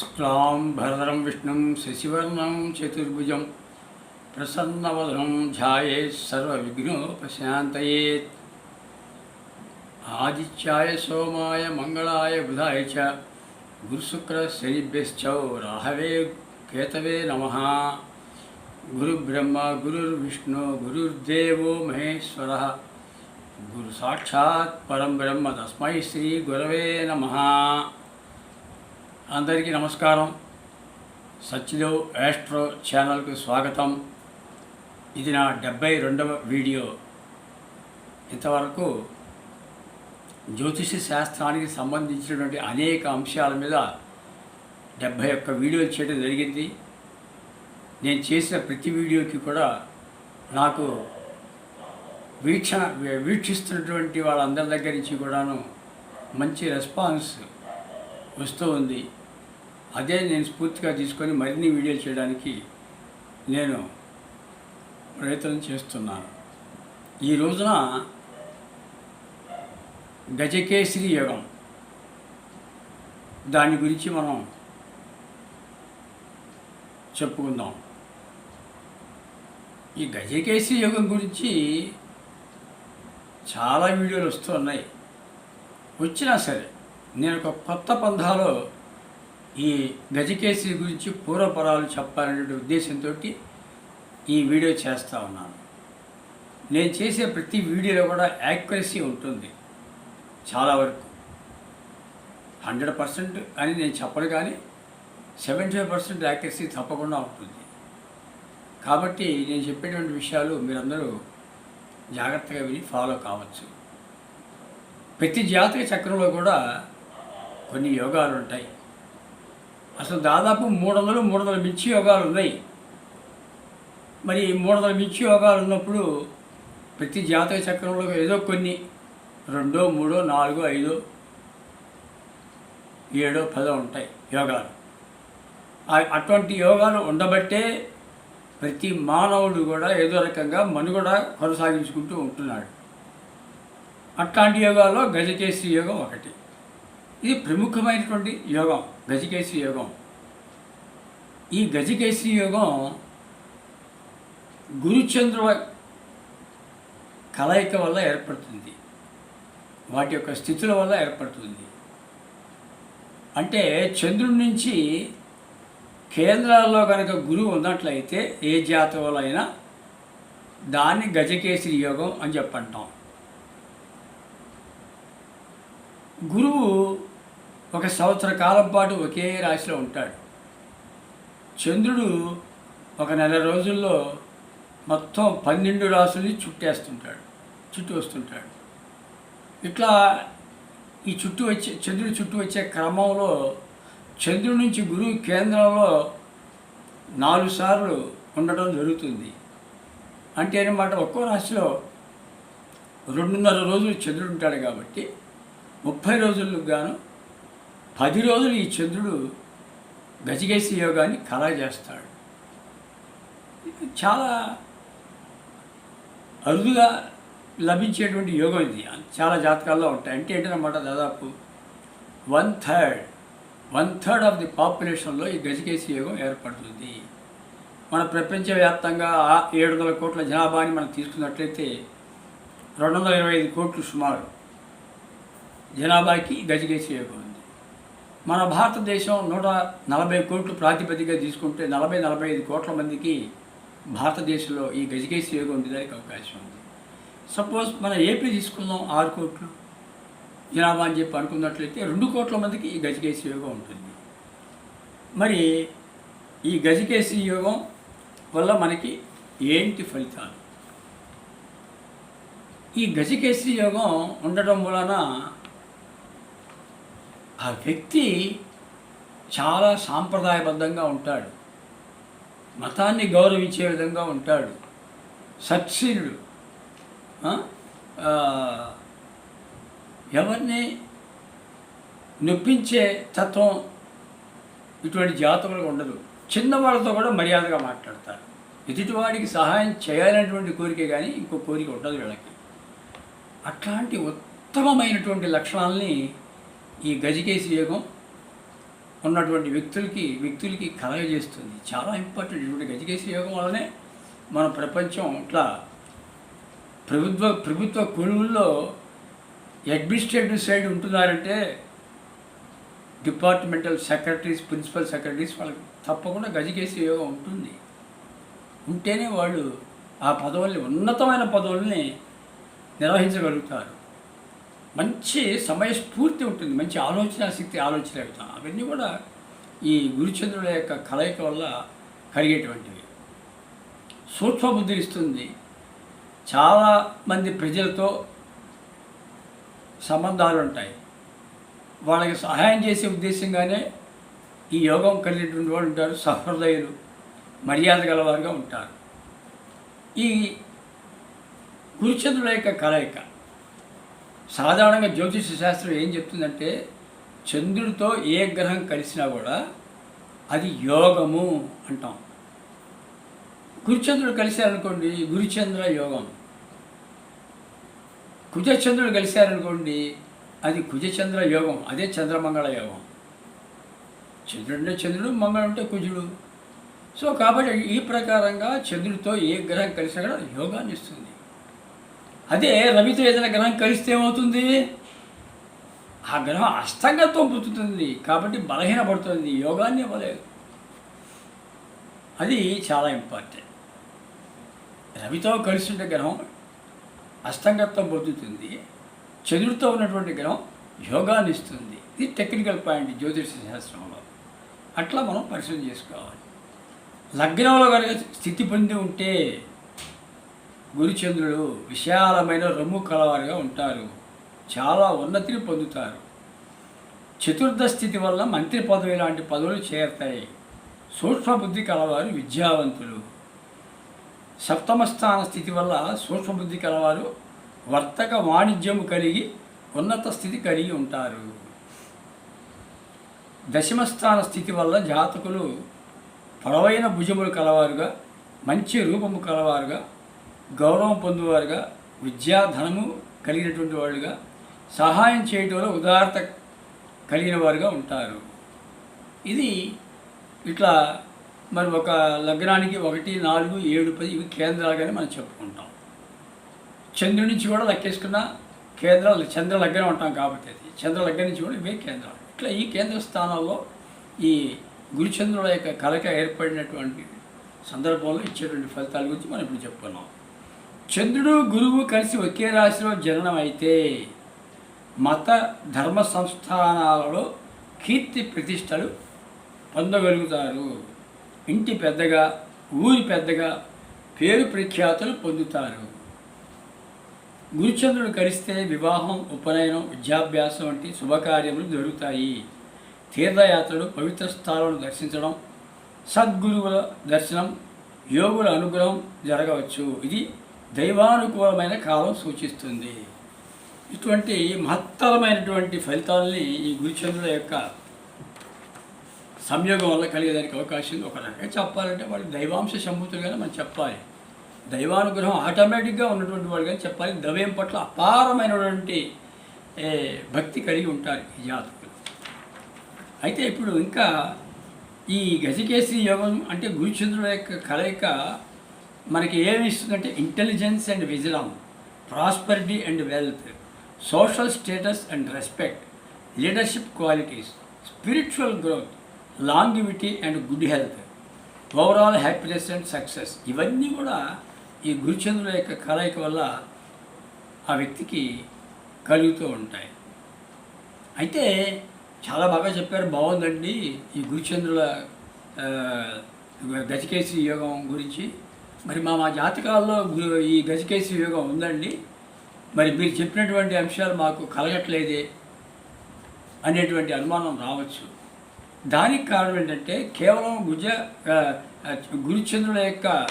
शुक्ला भरधरं विष्णु शशिवर्ण चतुर्भुज प्रसन्नवधनम ध्यायेत् सर्वविघ्नोपशान्तयेत्। आदित्याय सोमाय मंगलाय बुधाय च गुरुशुक्रशनिभ्यश्च राहवे केतवे नमः। गुरुब्रह्म, गुरुर्विष्णु, गुरुर्देवो महेश्वरः। गुरुसाक्षात् ब्रह्म ब्रह्म तस्मै श्रीगुरवे नमः। అందరికీ నమస్కారం. సత్యదేవ్ యాస్ట్రో ఛానల్కు స్వాగతం. ఇది నా డెబ్బై రెండవ వీడియో. ఇంతవరకు జ్యోతిష శాస్త్రానికి సంబంధించినటువంటి అనేక అంశాల మీద డెబ్భై ఒక్క వీడియోలు చేయడం జరిగింది. నేను చేసిన ప్రతి వీడియోకి కూడా నాకు వీక్షణ వీక్షిస్తున్నటువంటి వాళ్ళందరి దగ్గర నుంచి కూడాను మంచి రెస్పాన్స్ వస్తూ ఉంది. అదే నేను స్ఫూర్తిగా తీసుకొని మరిన్ని వీడియోలు చేయడానికి నేను ప్రయత్నం చేస్తున్నాను. ఈ రోజున గజకేశ్రీ యోగం. దాని గురించి మనం చెప్పుకుందాం. ఈ గజకేశ్రీ యోగం గురించి చాలా వీడియోలు వస్తూ ఉన్నాయి. వచ్చినా సరే నేను ఒక కొత్త పంధాలో ఈ గజకేసి గురించి పూర్వపరాలు చెప్పాలనే ఉద్దేశంతో ఈ వీడియో చేస్తూ ఉన్నాను. నేను చేసే ప్రతి వీడియోలో కూడా యాక్యురసీ ఉంటుంది. చాలా వరకు. హండ్రెడ్ పర్సెంట్ అని నేను చెప్పను కానీ సెవెంటీ ఫైవ్ పర్సెంట్ యాక్యురసీ తప్పకుండా ఉంటుంది. కాబట్టి నేను చెప్పేటువంటి విషయాలు మీరందరూ జాగ్రత్తగా విని ఫాలో కావచ్చు. ప్రతి జాతక చక్రంలో కూడా కొన్ని యోగాలు ఉంటాయి. అసలు దాదాపు మూడు వందలు మూడు వందల మిర్చి యోగాలు ఉన్నాయి. మరి మూడు వందల మిర్చి యోగాలు ఉన్నప్పుడు ప్రతి జాతక చక్రంలో ఏదో కొన్ని రెండో మూడో నాలుగో ఐదో ఏడో పదో ఉంటాయి యోగాలు. ఆ- అటువంటి యోగాలు ఉండబట్టే ప్రతి మానవుడు కూడా ఏదో రకంగా మనుగడ కొనసాగించుకుంటూ ఉంటున్నాడు. అట్లాంటి యోగాల్లో గజకేశ్రీ యోగం ఒకటి. ఇది ప్రముఖమైనటువంటి యోగం గజకేశ్రీ యోగం. ఈ గజకేశ్రీ యోగం గురుచంద్రుల కలయిక వల్ల ఏర్పడుతుంది. వాటి యొక్క స్థితుల వల్ల ఏర్పడుతుంది. అంటే చంద్రుడి నుంచి కేంద్రాల్లో కనుక గురువు ఉన్నట్లయితే ఏ జాతకంలో అయినా దాన్ని గజకేసరి యోగం అని చెప్పంటాం. గురువు ఒక సంవత్సర కాలం పాటు ఒకే రాశిలో ఉంటాడు. చంద్రుడు ఒక నెల రోజుల్లో మొత్తం పన్నెండు రాసుల్ని చుట్టేస్తుంటాడు చుట్టూ వస్తుంటాడు. ఇట్లా ఈ చుట్టూ వచ్చే చంద్రుడి చుట్టూ వచ్చే క్రమంలో చంద్రుడి నుంచి గురువు కేంద్రంలో నాలుగు సార్లు ఉండటం జరుగుతుంది. అంటే అనమాట ఒక్కో రాశిలో రెండున్నర రోజులు చంద్రుడు ఉంటాడు కాబట్టి ముప్పై రోజులకు గాను పది రోజులు ఈ చంద్రుడు గజగేసి యోగాన్ని కలా చేస్తాడు. చాలా అరుదుగా లభించేటువంటి యోగం ఇది. చాలా జాతకాల్లో ఉంటాయి. అంటే ఏంటన్నమాట దాదాపు one third one third of the పాపులేషన్లో ఈ గజకేసి యోగం ఏర్పడుతుంది. మన ప్రపంచవ్యాప్తంగా ఏడు వందల కోట్ల జనాభాని మనం తీసుకున్నట్లయితే రెండు వందల ఇరవై ఐదు కోట్లు సుమారు జనాభాకి గజకేసి యోగం ఉంది. మన భారతదేశం నూట నలభై కోట్లు ప్రాతిపదికగా తీసుకుంటే నలభై నలభై ఐదు కోట్ల మందికి భారతదేశంలో ఈ గజకేసి యోగం ఉండేదానికి అవకాశం ఉంది. సపోజ్ మన ఏపీ తీసుకుందాం ఆరు కోట్లు. జనాభా అని చెప్పి అనుకున్నట్లయితే రెండు కోట్ల మందికి ఈ గజకేసి యోగం ఉంటుంది. మరి ఈ గజకేసి యోగం వల్ల మనకి ఏంటి ఫలితాలు? ఈ గజకేసి యోగం ఉండటం వలన ఆ వ్యక్తి చాలా సాంప్రదాయబద్ధంగా ఉంటాడు. మతాన్ని గౌరవించే విధంగా ఉంటాడు. సత్శీలుడు ఎవరిని నొప్పించే తత్వం ఇటువంటి జాతకులకు ఉండదు. చిన్నవాళ్ళతో కూడా మర్యాదగా మాట్లాడతారు. ఎదుటివాడికి సహాయం చేయాలనేటువంటి కోరిక కానీ ఇంకో కోరిక ఉండదు వీళ్ళకి. అట్లాంటి ఉత్తమమైనటువంటి లక్షణాలని ఈ గజకేసి యోగం ఉన్నటువంటి వ్యక్తులకి వ్యక్తులకి కలగజేస్తుంది. చాలా ఇంపార్టెంట్. ఇటువంటి గజకేసి యోగం వల్లనే మన ప్రపంచం ఇట్లా ప్రభుత్వ ప్రభుత్వ కొలువుల్లో అడ్మినిస్ట్రేటివ్ సైడ్ ఉంటున్నారంటే డిపార్ట్మెంటల్ సెక్రటరీస్ ప్రిన్సిపల్ సెక్రటరీస్ వాళ్ళకి తప్పకుండా గజకేసి యోగం ఉంటుంది. ఉంటేనే వాళ్ళు ఆ పదవుల్ని ఉన్నతమైన పదవుల్ని నిర్వహించగలుగుతారు. మంచి సమయస్ఫూర్తి ఉంటుంది మంచి ఆలోచన శక్తి ఆలోచన అవన్నీ కూడా ఈ గురుచంద్రుల యొక్క కలయిక వల్ల కలిగేటువంటివి. సూక్ష్మబుద్ధి ఇస్తుంది. చాలా మంది ప్రజలతో సంబంధాలు ఉంటాయి. వాళ్ళకి సహాయం చేసే ఉద్దేశంగానే ఈ యోగం కలిగినటువంటి వాళ్ళు ఉంటారు సహృదయులు మర్యాద గలవారుగా ఉంటారు. ఈ గురుచంద్రుల యొక్క కలయిక సాధారణంగా జ్యోతిష శాస్త్రం ఏం చెప్తుందంటే చంద్రుడితో ఏ గ్రహం కలిసినా కూడా అది యోగము అంటాం. గురుచంద్రుడు కలిశారనుకోండి గురుచంద్ర యోగం. కుజచంద్రుడు కలిశారనుకోండి అది కుజచంద్ర యోగం అదే చంద్రమంగళ యోగం. చంద్రుడు అంటే చంద్రుడు మంగళం అంటే కుజుడు. సో కాబట్టి ఈ ప్రకారంగా చంద్రుడితో ఏ గ్రహం కలిసినా కూడా యోగాన్ని ఇస్తుంది. అదే రవితో ఏదైనా గ్రహం కలిస్తే ఏమవుతుంది? ఆ గ్రహం అష్టంగత్వం పుట్టుతుంది కాబట్టి బలహీనపడుతుంది యోగాన్ని ఇవ్వలేదు. అది చాలా ఇంపార్టెంట్ రవితో కలిసి ఉండే గ్రహం అష్టంగత్వం పొందుతుంది చంద్రుడితో ఉన్నటువంటి గ్రహం యోగాన్ని ఇస్తుంది. ఇది టెక్నికల్ పాయింట్ జ్యోతిష శాస్త్రంలో. అట్లా మనం పరిశీలన చేసుకోవాలి. లగ్నంలో కనుక స్థితి పొంది ఉంటే గురుచంద్రుడు విశాలమైన రొమ్ము కలవారుగా ఉంటారు. చాలా ఉన్నతిని పొందుతారు. చతుర్థ స్థితి వల్ల మంత్రి పదవి లాంటి పదవులు చేరతాయి. సూక్ష్మబుద్ధి కలవారు విద్యావంతులు. సప్తమ స్థాన స్థితి వల్ల సూక్ష్మబుద్ధి కలవారు వర్తక వాణిజ్యం కలిగి ఉన్నత స్థితి కలిగి ఉంటారు. దశమస్థాన స్థితి వల్ల జాతకులు పొడవైన భుజములు కలవారుగా మంచి రూపము కలవారుగా గౌరవం పొందువారుగా విద్యాధనము కలిగినటువంటి వాళ్ళుగా సహాయం చేయటంలో ఉదారత కలిగిన వారుగా ఉంటారు. ఇది ఇట్లా మరి ఒక లగ్నానికి ఒకటి నాలుగు ఏడు పది ఇవి కేంద్రాలుగానే మనం చెప్పుకుంటాం. చంద్రుడి నుంచి కూడా లెక్కేసుకున్న కేంద్రాలు చంద్ర లగ్నం ఉంటాం కాబట్టి అది. చంద్ర లగ్నం నుంచి కూడా ఇవే కేంద్రాలు. ఇట్లా ఈ కేంద్ర స్థానాల్లో ఈ గురుచంద్రుల యొక్క కలక ఏర్పడినటువంటి సందర్భంలో ఇచ్చేటువంటి ఫలితాల గురించి మనం ఇప్పుడు చెప్పుకున్నాం. చంద్రుడు గురువు కలిసి ఒకే రాశిలో జననం అయితే మత ధర్మ సంస్థానాలలో కీర్తి ప్రతిష్టలు పొందగలుగుతారు. ఇంటి పెద్దగా ఊరి పెద్దగా పేరు ప్రఖ్యాతులు పొందుతారు. గురుచంద్రుడు కలిస్తే వివాహం ఉపనయనం విద్యాభ్యాసం వంటి శుభకార్యములు జరుగుతాయి. తీర్థయాత్రలు పవిత్ర స్థలాలను దర్శించడం సద్గురువుల దర్శనం యోగుల అనుగ్రహం జరగవచ్చు. ఇది దైవానుకూలమైన కాలం సూచిస్తుంది. ఇటువంటి మహత్తరమైనటువంటి ఫలితాలని ఈ గురుచంద్రుల యొక్క సంయోగం వల్ల కలిగేదానికి అవకాశం ఉంది ఒక రకంగా చెప్పాలంటే వాళ్ళు దైవాంశ సంభూతులుగానే మనం చెప్పాలి. దైవానుగ్రహం ఆటోమేటిక్గా ఉన్నటువంటి వాళ్ళు కానీ చెప్పాలి. దైవం పట్ల అపారమైనటువంటి భక్తి కలిగి ఉంటారు ఈ జాతకులు. అయితే ఇప్పుడు ఇంకా ఈ గజకేసి యోగం అంటే గురుచంద్రుల యొక్క కలయిక మనకి ఏమి ఇస్తుందంటే intelligence and wisdom prosperity and wealth social status and respect leadership qualities spiritual growth longevity and good health overall happiness and success. ఇవన్నీ కూడా ఈ గురుచంద్రుల యొక్క కలయిక వల్ల ఆ వ్యక్తికి కలుగుతూ ఉంటాయి. అయితే చాలా బాగా చెప్పారు బాగుందండి ఈ గురుచంద్రుల ఆ, గజకేసి యోగం గురించి. మరి మా మా జాతకాల్లో ఈ గజకేసి యోగం ఉందండి. మరి మీరు చెప్పినటువంటి అంశాలు మాకు కలగట్లేదే అనేటువంటి అనుమానం రావచ్చు. దానికి కారణం ఏంటంటే కేవలం గుజ గురుచంద్రుల యొక్క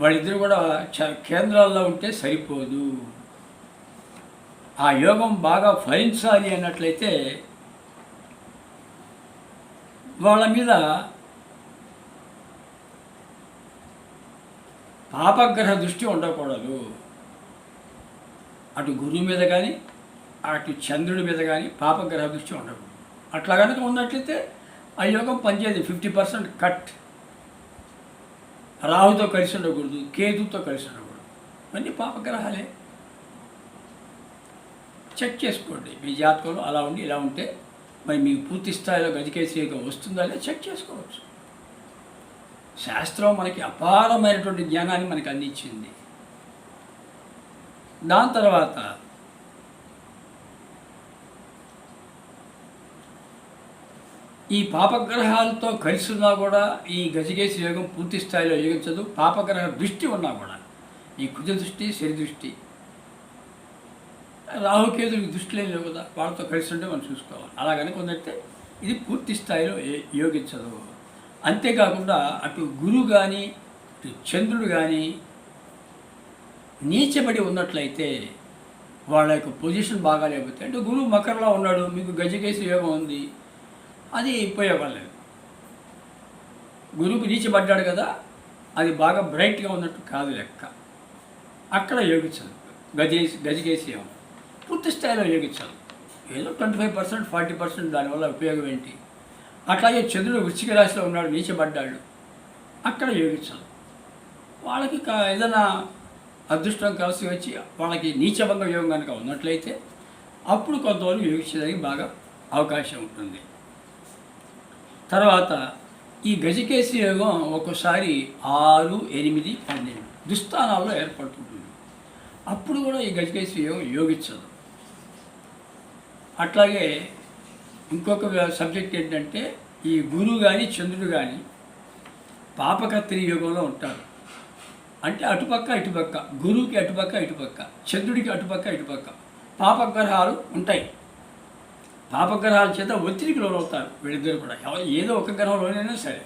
వాళ్ళిద్దరు కూడా చ- కేంద్రాల్లో ఉంటే సరిపోదు. ఆ యోగం బాగా ఫలించాలి అన్నట్లయితే వాళ్ళ మీద పాపగ్రహ దృష్టి ఉండకూడదు. అటు గురువు మీద కానీ అటు చంద్రుడి మీద కానీ పాపగ్రహ దృష్టి ఉండకూడదు. అట్లా కనుక ఉన్నట్లయితే ఆ యోగం పనిచేయదు. Fifty percent cut. రాహుతో కలిసి ఉండకూడదు కేతుతో కలిసి ఉండకూడదు. అన్నీ పాపగ్రహాలే. చెక్ చేసుకోండి. మీ జాతకంలో అలా ఉండి ఇలా ఉంటే మరి మీకు పూర్తి స్థాయిలో గజకేసి వస్తుందా లేదా చెక్ చేసుకోవచ్చు. శాస్త్రం మనకి అపారమైనటువంటి జ్ఞానాన్ని మనకు అందించింది. దాని తర్వాత ఈ పాపగ్రహాలతో కలిసి ఉన్నా కూడా ఈ గజకేసి యోగం పూర్తి స్థాయిలో యోగించదు. పాపగ్రహ దృష్టి ఉన్నా కూడా ఈ కుజ దృష్టి శని దృష్టి రాహుకేతుడికి దృష్టిలో లేవు కదా వాళ్ళతో కలిసి ఉంటే మనం చూసుకోవాలి. అలాగని కొందరితే ఇది పూర్తి స్థాయిలో ఏ- యోగించదు. అంతేకాకుండా అటు గురువు కానీ ఇటు చంద్రుడు కానీ నీచబడి ఉన్నట్లయితే వాళ్ళ యొక్క పొజిషన్ బాగా లేకపోతే అంటే గురువు మకరలో ఉన్నాడు మీకు గజకేసి యోగం ఉంది అది ఉపయోగం గురువుకు నీచబడ్డాడు కదా అది బాగా బ్రైట్గా ఉన్నట్టు కాదు లెక్క. అక్కడ యోగించదు గజేసి గజకేసి యోగం. పూర్తి స్థాయిలో యోగించాలి ఏదో twenty five percent forty percent దానివల్ల ఉపయోగం ఏంటి? అట్లాగే చంద్రుడు వృశ్చిక రాశిలో ఉన్నాడు నీచబడ్డాడు. అక్కడ యోగించాలి. వాళ్ళకి ఏదైనా అదృష్టం కలిసి వచ్చి వాళ్ళకి నీచభంగ యోగం కనుక ఉన్నట్లయితే అప్పుడు కొంతవరకు యోగించడానికి బాగా అవకాశం ఉంటుంది. తర్వాత ఈ గజకేసి యోగం ఒక్కోసారి ఆరు ఎనిమిది పన్నెండు దుస్థానాల్లో ఏర్పడుతుంటుంది. అప్పుడు కూడా ఈ గజకేసి యోగం యోగించదు. అట్లాగే ఇంకొక సబ్జెక్ట్ ఏంటంటే ఈ గురువు కానీ చంద్రుడు కానీ పాపకత్రి యోగంలో ఉంటారు. అంటే అటుపక్క ఇటుపక్క. గురువుకి అటుపక్క ఇటుపక్క. చంద్రుడికి అటుపక్క ఇటుపక్క. పాపగ్రహాలు ఉంటాయి. పాపగ్రహాల చేత ఒత్తిడికి లోనవుతారు వీళ్ళిద్దరు కూడా. ఏదో ఒక గ్రహంలోనైనా సరే.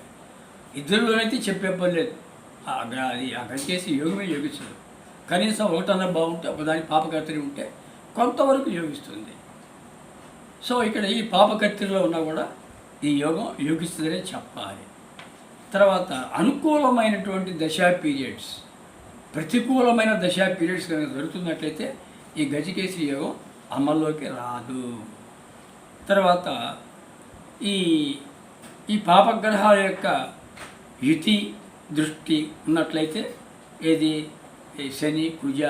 ఇద్దరిలోనైతే చెప్పే పని లేదు. అది అక్కడ చేసి యోగమే యోగిస్తుంది కనీసం ఒకటన్నా బాగుంటే ఒకదాని పాపకత్రి ఉంటే కొంతవరకు యోగిస్తుంది. సో ఇక్కడ ఈ పాపకర్తరిలో ఉన్నా కూడా ఈ యోగం యోగిస్తుందనే చెప్పాలి. తర్వాత అనుకూలమైనటువంటి దశా పీరియడ్స్ ప్రతికూలమైన దశా పీరియడ్స్ కనుక జరుగుతున్నట్లయితే ఈ గజకేసి యోగం అమల్లోకి రాదు. తర్వాత ఈ ఈ పాపగ్రహాల యొక్క యుతి దృష్టి ఉన్నట్లయితే ఏది? శని కుజ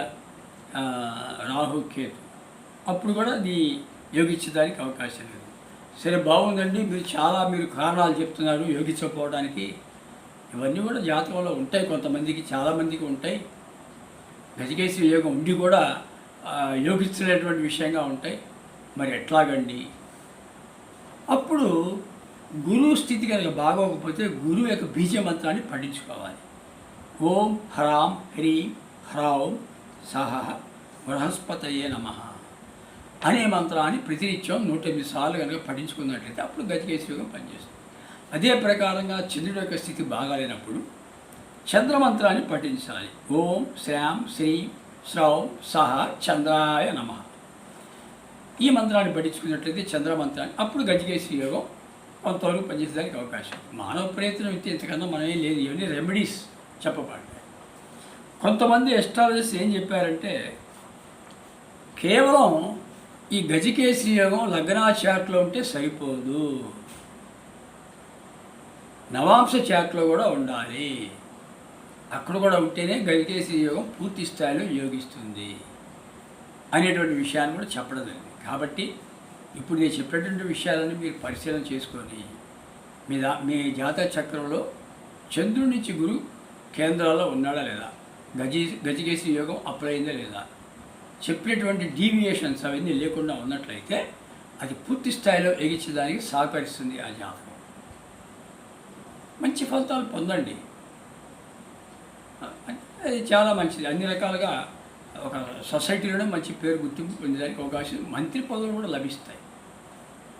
రాహుకేతు అప్పుడు కూడా అది యోగించడానికి అవకాశం లేదు. సరే బాగుందండి. మీరు చాలా మీరు కారణాలు చెప్తున్నారు యోగించకపోవడానికి ఇవన్నీ కూడా జాతకంలో ఉంటాయి కొంతమందికి చాలామందికి ఉంటాయి. గజకేసి యోగం ఉండి కూడా ఆ, యోగించలేటువంటి విషయంగా ఉంటాయి. మరి ఎట్లాగండి? అప్పుడు గురువు స్థితి కనుక బాగోకపోతే గురువు యొక్క బీజ మంత్రాన్ని పఠించుకోవాలి ఓం హ్రాం హ్రీం హ్రాం సహ బృహస్పతయే నమ. అనే మంత్రాన్ని ప్రతినిత్యం నూట ఎనిమిది సార్లు కనుక పఠించుకున్నట్లయితే అప్పుడు గతికేసి యోగం పనిచేస్తుంది. అదే ప్రకారంగా చంద్రుడి యొక్క స్థితి బాగాలేనప్పుడు చంద్రమంత్రాన్ని పఠించాలి. ఓం శ్యాం శ్రీం శ్రౌం సహ చంద్రాయ నమ. ఈ మంత్రాన్ని పఠించుకున్నట్లయితే చంద్రమంత్రాన్ని అప్పుడు గజకేశ్వర యోగం కొంతవరకు పనిచేసేదానికి అవకాశం. మానవ ప్రయత్నం అయితే ఇంతకన్నా మనమే లేదు. ఇవన్నీ రెమెడీస్ చెప్పబడ్డాయి. కొంతమంది ఎస్ట్రాలజిస్ట్ ఏం చెప్పారంటే కేవలం ఈ గజకేసి యోగం లగ్నా చాట్లో ఉంటే సరిపోదు. నవాంశ చాట్లో కూడా ఉండాలి. అక్కడ కూడా ఉంటేనే గజకేసి యోగం పూర్తి స్థాయిలో యోగిస్తుంది అనేటువంటి విషయాన్ని కూడా చెప్పడం జరిగింది. కాబట్టి ఇప్పుడు నేను చెప్పేటువంటి విషయాలన్నీ మీరు పరిశీలన చేసుకొని మీ దా మీ జాతక చక్రంలో చంద్రుడి నుంచి గురు కేంద్రాల్లో ఉన్నాడా లేదా? గజి గజకేసి యోగం అప్లైందా లేదా? చెప్పినటువంటి డీవియేషన్స్ అవన్నీ లేకుండా ఉన్నట్లయితే అది పూర్తి స్థాయిలో ఎగించడానికి సహకరిస్తుంది ఆ జాతకం. మంచి ఫలితాలు పొందండి. అది చాలా మంచిది. అన్ని రకాలుగా ఒక సొసైటీలోనే మంచి పేరు గుర్తింపు పొందడానికి అవకాశం మంత్రి పదవులు కూడా లభిస్తాయి.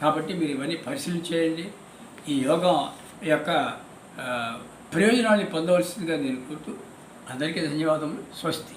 కాబట్టి మీరు ఇవన్నీ పరిశీలన చేయండి. ఈ యోగా యొక్క ప్రయోజనాన్ని పొందవలసిందిగా నేను కోరుతూ అందరికీ ధన్యవాదములు. స్వస్తి.